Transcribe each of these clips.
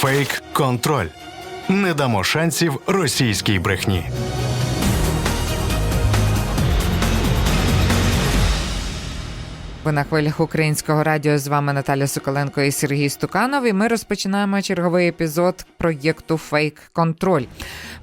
Фейк-контроль. Не дамо шансів російській брехні. Ви на хвилях українського радіо з вами Наталя Соколенко і Сергій Стуканов. І ми розпочинаємо черговий епізод проєкту Фейк Контроль.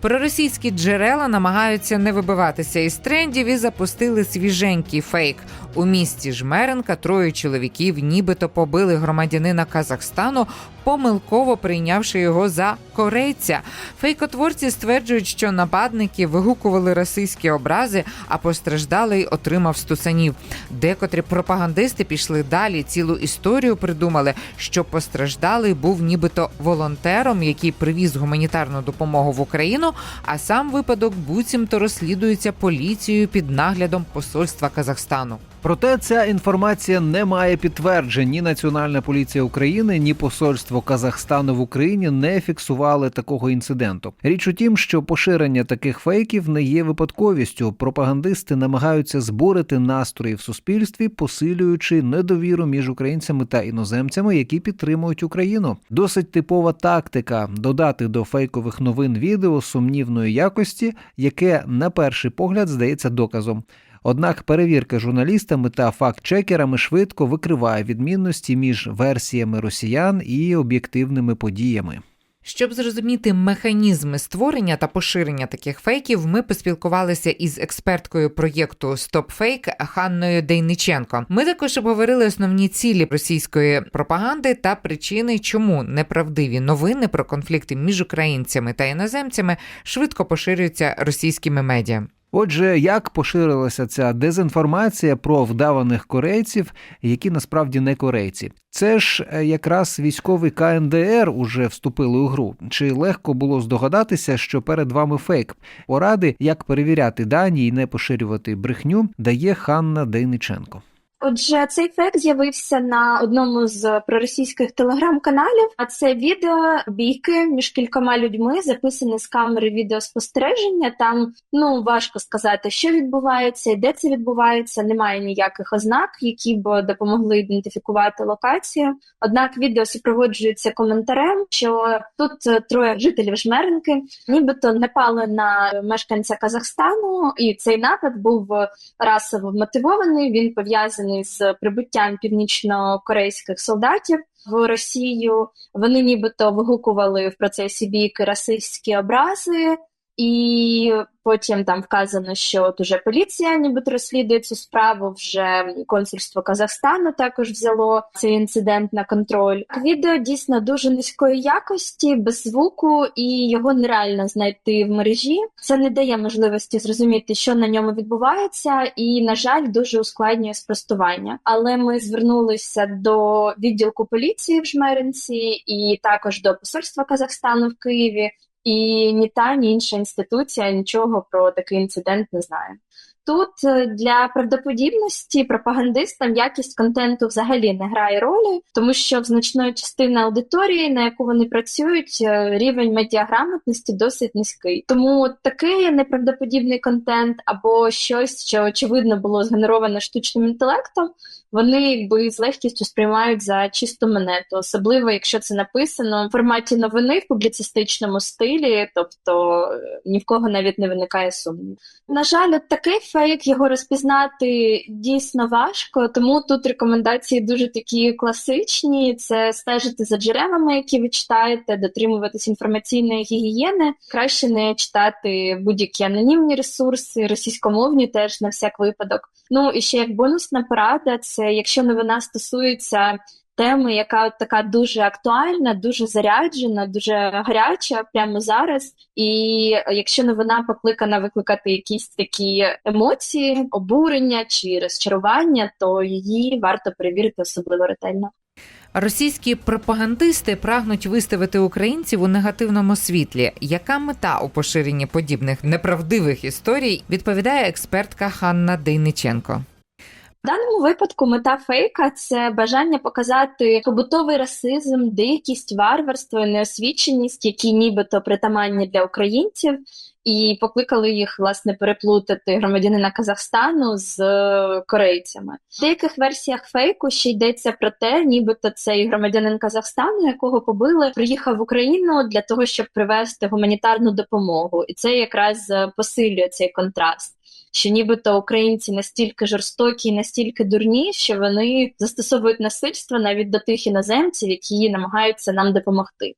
Проросійські джерела намагаються не вибиватися із трендів і запустили свіженький фейк. У місті Жмеренка троє чоловіків нібито побили громадянина Казахстану, помилково прийнявши його за корейця. Фейкотворці стверджують, що нападники вигукували російські образи, а постраждалий отримав стусанів. Декотрі пропагандисти пішли далі. Цілу історію придумали, що постраждалий був нібито волонтером, який привіз гуманітарну допомогу в Україну. А сам випадок буцімто розслідується поліцією під наглядом посольства Казахстану. Проте ця інформація не має підтверджень. Ні Національна поліція України, ні посольство Казахстану в Україні не фіксували такого інциденту. Річ у тім, що поширення таких фейків не є випадковістю. Пропагандисти намагаються зборити настрої в суспільстві, посилюючи недовіру між українцями та іноземцями, які підтримують Україну. Досить типова тактика додати до фейкових новин відео сумнівної якості, яке на перший погляд здається доказом. Однак перевірка журналістами та факт-чекерами швидко викриває відмінності між версіями росіян і об'єктивними подіями. Щоб зрозуміти механізми створення та поширення таких фейків, ми поспілкувалися із експерткою проєкту StopFake Ханною Дейниченко. Ми також обговорили основні цілі російської пропаганди та причини, чому неправдиві новини про конфлікти між українцями та іноземцями швидко поширюються російськими медіа. Отже, як поширилася ця дезінформація про вдаваних корейців, які насправді не корейці? Це ж е, якраз військовий КНДР уже вступили у гру. Чи легко було здогадатися, що перед вами фейк? Поради, як перевіряти дані і не поширювати брехню, дає Ханна Дейниченко. Отже, цей фейк з'явився на одному з проросійських телеграм-каналів. А це відео бійки між кількома людьми, записане з камери відеоспостереження. Там ну важко сказати, що відбувається де це відбувається. Немає ніяких ознак, які б допомогли ідентифікувати локацію. Однак відео супроводжується коментарем, що тут троє жителів жмеренки, нібито напали на мешканця Казахстану, і цей напад був расово мотивований. Він пов'язаний з прибуттям північно-корейських солдатів в Росію. Вони нібито вигукували в процесі бійки расистські образи, і потім там вказано, що от уже поліція нібито розслідує цю справу. Вже консульство Казахстану також взяло цей інцидент на контроль. Відео дійсно дуже низької якості, без звуку, і його нереально знайти в мережі. Це не дає можливості зрозуміти, що на ньому відбувається, і на жаль, дуже ускладнює спростування. Але ми звернулися до відділку поліції в Жмеринці і також до посольства Казахстану в Києві. І ні та, ні інша інституція нічого про такий інцидент не знає. Тут е, для правдоподібності пропагандистам якість контенту взагалі не грає ролі, тому що в значної частини аудиторії, на яку вони працюють, е, рівень медіаграмотності досить низький. Тому такий неправдоподібний контент або щось, що очевидно було згенероване штучним інтелектом, вони якби з легкістю сприймають за чисту монету, особливо якщо це написано в форматі новини в публіцистичному стилі, тобто е, ні в кого навіть не виникає сумнів. На жаль, от такий фейк його розпізнати дійсно важко, тому тут рекомендації дуже такі класичні: це стежити за джерелами, які ви читаєте, дотримуватись інформаційної гігієни. Краще не читати будь-які анонімні ресурси, російськомовні теж на всяк випадок. Ну і ще як бонусна порада, це якщо новина стосується теми, яка от така дуже актуальна, дуже заряджена, дуже гаряча прямо зараз. І якщо новина покликана викликати якісь такі емоції, обурення чи розчарування, то її варто перевірити особливо ретельно. Російські пропагандисти прагнуть виставити українців у негативному світлі. Яка мета у поширенні подібних неправдивих історій відповідає експертка Ханна Дейниченко. В даному випадку мета фейка це бажання показати побутовий расизм, дикість, варварство, неосвіченість, які нібито притаманні для українців. І покликали їх власне переплутати громадянина Казахстану з е, корейцями. В деяких версіях фейку ще йдеться про те, нібито цей громадянин Казахстану, якого побили, приїхав в Україну для того, щоб привезти гуманітарну допомогу, і це якраз е, посилює цей контраст. Що нібито українці настільки жорстокі і настільки дурні, що вони застосовують насильство навіть до тих іноземців, які намагаються нам допомогти.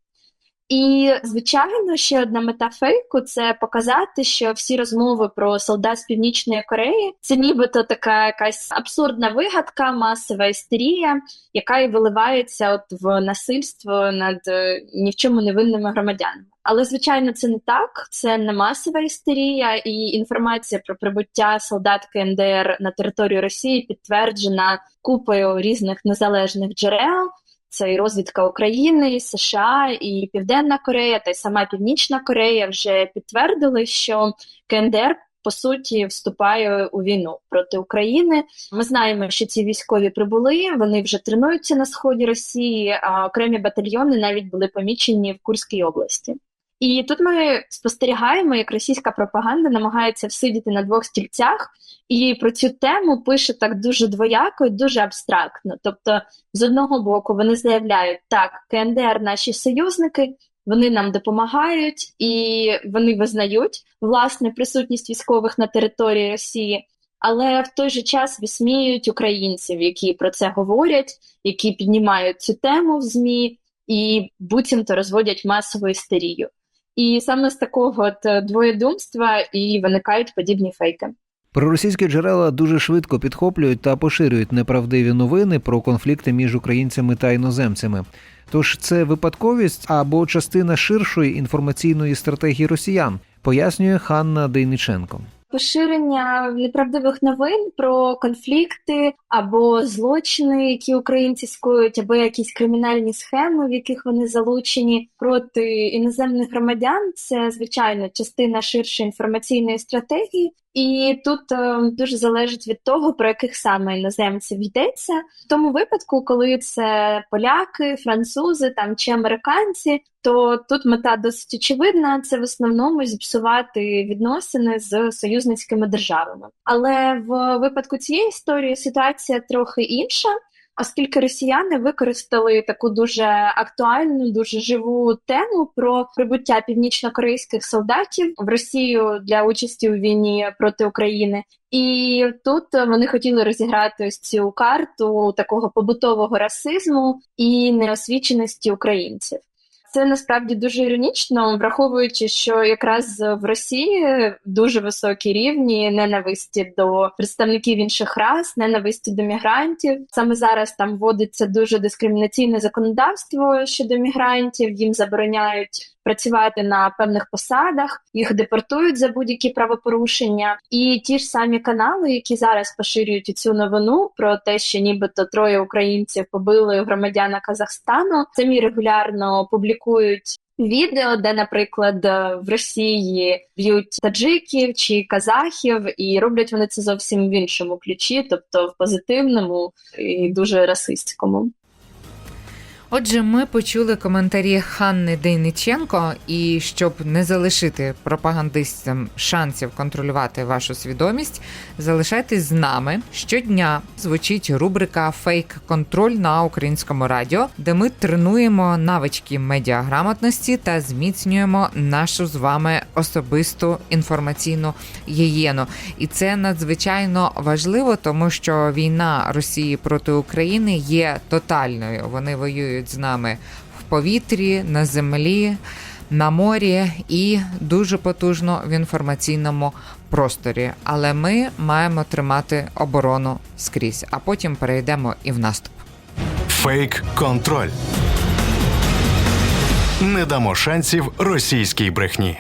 І, звичайно, ще одна мета фейку це показати, що всі розмови про солдат з Північної Кореї це нібито така якась абсурдна вигадка, масова істерія, яка і виливається от в насильство над е, ні в чому невинними громадянами. Але звичайно, це не так. Це не масова істерія, і інформація про прибуття солдат КНДР на територію Росії підтверджена купою різних незалежних джерел. Це і розвідка України, і США, і Південна Корея, та й сама Північна Корея вже підтвердили, що КНДР по суті вступає у війну проти України. Ми знаємо, що ці військові прибули, вони вже тренуються на сході Росії, а окремі батальйони навіть були помічені в Курській області. І тут ми спостерігаємо, як російська пропаганда намагається всидіти на двох стільцях, і про цю тему пише так дуже двояко і дуже абстрактно. Тобто, з одного боку, вони заявляють, так, КНДР наші союзники, вони нам допомагають і вони визнають власне присутність військових на території Росії. Але в той же час висміюють українців, які про це говорять, які піднімають цю тему в ЗМІ і буцімто розводять масову істерію. І саме з такого от е, двоєдумства і виникають подібні фейки. Проросійські джерела дуже швидко підхоплюють та поширюють неправдиві новини про конфлікти між українцями та іноземцями. Тож це випадковість або частина ширшої інформаційної стратегії росіян, пояснює Ханна Дейниченко. Поширення неправдивих новин про конфлікти або злочини, які українці скоюють, або якісь кримінальні схеми, в яких вони залучені проти іноземних громадян, це звичайно частина ширшої інформаційної стратегії. І тут е, дуже залежить від того, про яких саме іноземців йдеться. В тому випадку, коли це поляки, французи там чи американці, то тут мета досить очевидна. Це в основному зіпсувати відносини з союзницькими державами. Але в випадку цієї історії ситуація трохи інша. Оскільки росіяни використали таку дуже актуальну, дуже живу тему про прибуття північно-корейських солдатів в Росію для участі у війні проти України, і тут вони хотіли розіграти ось цю карту такого побутового расизму і неосвіченості українців. Це насправді дуже іронічно, враховуючи, що якраз в Росії дуже високі рівні ненависті до представників інших рас, ненависті до мігрантів. Саме зараз там вводиться дуже дискримінаційне законодавство щодо мігрантів. Їм забороняють працювати на певних посадах, їх депортують за будь-які правопорушення. І ті ж самі канали, які зараз поширюють цю новину про те, що нібито троє українців побили громадяна Казахстану, самі регулярно публікують. Відео, де, наприклад, в Росії б'ють таджиків чи казахів, і роблять вони це зовсім в іншому ключі, тобто в позитивному і дуже расистському. Отже, ми почули коментарі Ханни Дейниченко, і щоб не залишити пропагандистам шансів контролювати вашу свідомість, залишайтесь з нами. Щодня звучить рубрика Фейк контроль на українському радіо, де ми тренуємо навички медіаграмотності та зміцнюємо нашу з вами особисту інформаційну гігієну. І це надзвичайно важливо, тому що війна Росії проти України є тотальною. Вони воюють з нами в повітрі, на землі, на морі і дуже потужно в інформаційному просторі. Але ми маємо тримати оборону скрізь, а потім перейдемо і в наступ. Фейк контроль. Не дамо шансів російській брехні.